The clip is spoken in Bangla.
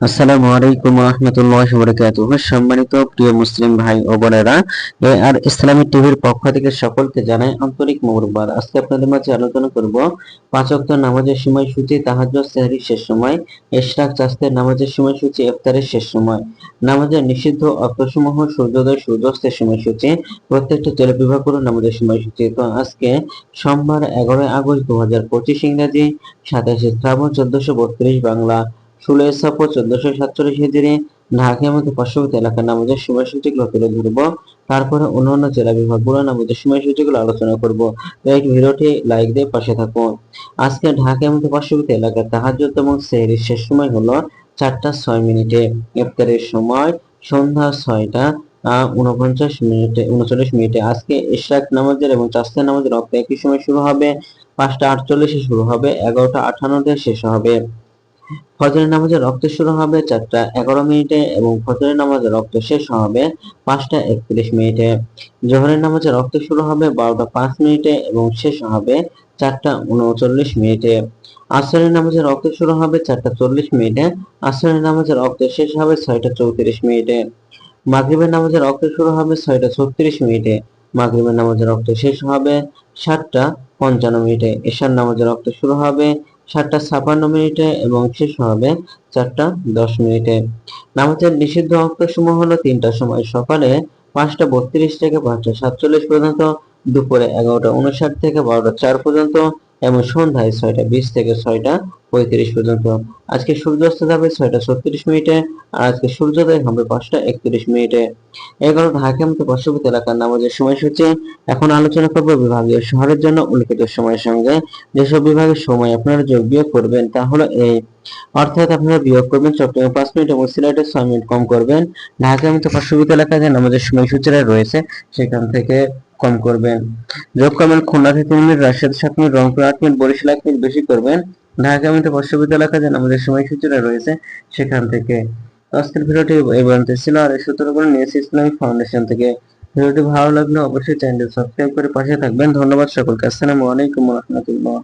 আসসালামু আলাইকুম রহমতুল্লাহ বরকাতুহ। সম্মানিত প্রিয় মুসলিম ভাই ও বোনেরা আর ইসলামী টিভির পক্ষ থেকে সকলকে জানাই আন্তরিক মোবারকবাদ। আজকে আপনাদের মাঝে আলোচনা করব পাঁচ ওয়াক্ত নামাজের সময়সূচি, তাহাজ্জুদ, সেহরির শেষ সময়, ইশরাক, চাস্তের নামাজের সময়সূচি, ইফতারের শেষ সময়, নামাজের নিষিদ্ধ অক্তসমূহ সূর্যোদয়, সূর্যাস্তের সময়সূচি, প্রত্যেকটা জেলা বিভাগ করে নামাজের সময়সূচি। তো আজকে সোমবার এগারোই আগস্ট দু হাজার পঁচিশ ইংরাজি, সাতাশে শ্রাবণ, চোদ্দশো বত্রিশ বাংলা ষোলোই সাপো চোদ্দশো সাতচল্লিশ হিজড়ি ঢাকার মধ্যে পার্শ্ববর্তী এলাকার নামাজের সময়সূচিগুলো তুলে ধরব। তারপরে অন্যান্য জেলা বিভাগগুলো নামাজের সময়সূচিগুলো আলোচনা করব। এই ভিডিওটি লাইক দিয়ে পাশে থাকুন আজকে ঢাকার মধ্যে পার্শ্ববর্তী এলাকার তাহাজ্জুদ এবং সেহরির শেষ সময় হলো চারটা ছয় মিনিটে। ইফতারের সময় সন্ধ্যা ছয়টা উনপঞ্চাশ মিনিটে উনচল্লিশ মিনিটে। আজকে ইশরাক নামাজের এবং চাস্তের নামাজের রক্ত একই সময় শুরু হবে। পাঁচটা আটচল্লিশে শুরু হবে, এগারোটা আটান্নতে শেষ হবে। ফজরের নামাজের রক্ত শুরু হবে চারটা এগারো মিনিটে এবং ফজরের নামাজের রক্ত শেষ হবে পাঁচটা একত্রিশ মিনিটে। জোহরের নামাজের রক্ত শুরু হবে বারোটা পাঁচ মিনিটে এবং শেষ হবে চারটা উনচল্লিশ মিনিটে। আসরের নামাজের রক্ত শুরু হবে চারটা চল্লিশ মিনিটে, আসরের নামাজের রক্ত শেষ হবে ছয়টা চৌত্রিশ মিনিটে। মাগরিবের নামাজের রক্ত শুরু হবে ছয়টা ছত্রিশ মিনিটে, মাগরিবের নামাজের রক্ত শেষ হবে সাতটা পঞ্চান্ন মিনিটে। এশার নামাজের রক্ত শুরু হবে সাতটা ছাপান্ন মিনিটে এবং শেষ হবে চারটা দশ মিনিটে। নামাজের নিষিদ্ধ অক্ত সময় হলো তিনটা সময় সকালে পাঁচটা বত্রিশ থেকে পাঁচটা সাতচল্লিশ পর্যন্ত, দুপুরে এগারোটা উনষাট থেকে বারোটা চার পর্যন্ত এবং সন্ধ্যায় ছয়টা, বিশ থেকে ছয়টা, পঁয়ত্রিশ পর্যন্ত। আজকে সূর্যাস্ত যাবে ছয়টা ছত্রিশ মিনিটে, আর আজকে সূর্যোদয় হবে পাঁচটা একত্রিশ মিনিটে। এগারো ঢাকা মতো পার্শ্ববর্তী এলাকার নামাজের সময়সূচি। এখন আলোচনা করব বিভাগীয় শহরের জন্য উল্লেখিত সময়ের সঙ্গে। যেসব বিভাগের সময় আপনারা যোগ বিয়োগ করবেন, তা হলো এই অর্থাৎ আপনারা বিয়োগ করবেন চট্টগ্রামে পাঁচ মিনিট এবং সিলেটে ছয় মিনিট কম করবেন। ঢাকা মতো পার্শ্ববর্তী এলাকায় যে নামাজের সময়সূচিরা রয়েছে, সেখান থেকে কম করবেন। যোগ করবেন খুলনা থেকে মিনিট রাজশাহী সাত মিনিট রংপুর আট মিনিট, বরিশাল এক মিনিট বেশি করবেন। ঢাকা মিনিট পার্শ্ববর্তী এলাকা যেন আমাদের সময়সূচিটা রয়েছে সেখান থেকে। আজকের ভিডিওটি এই পর্যন্ত ছিল। আর এই সূত্র করে নিয়েছি ইসলামিক ফাউন্ডেশন থেকে। ভিডিওটি ভালো লাগলে অবশ্যই চ্যানেল সাবস্ক্রাইব করে পাশে থাকবেন। ধন্যবাদ সকলকে। আসসালামু আলাইকুম রহমতুল্লাহ।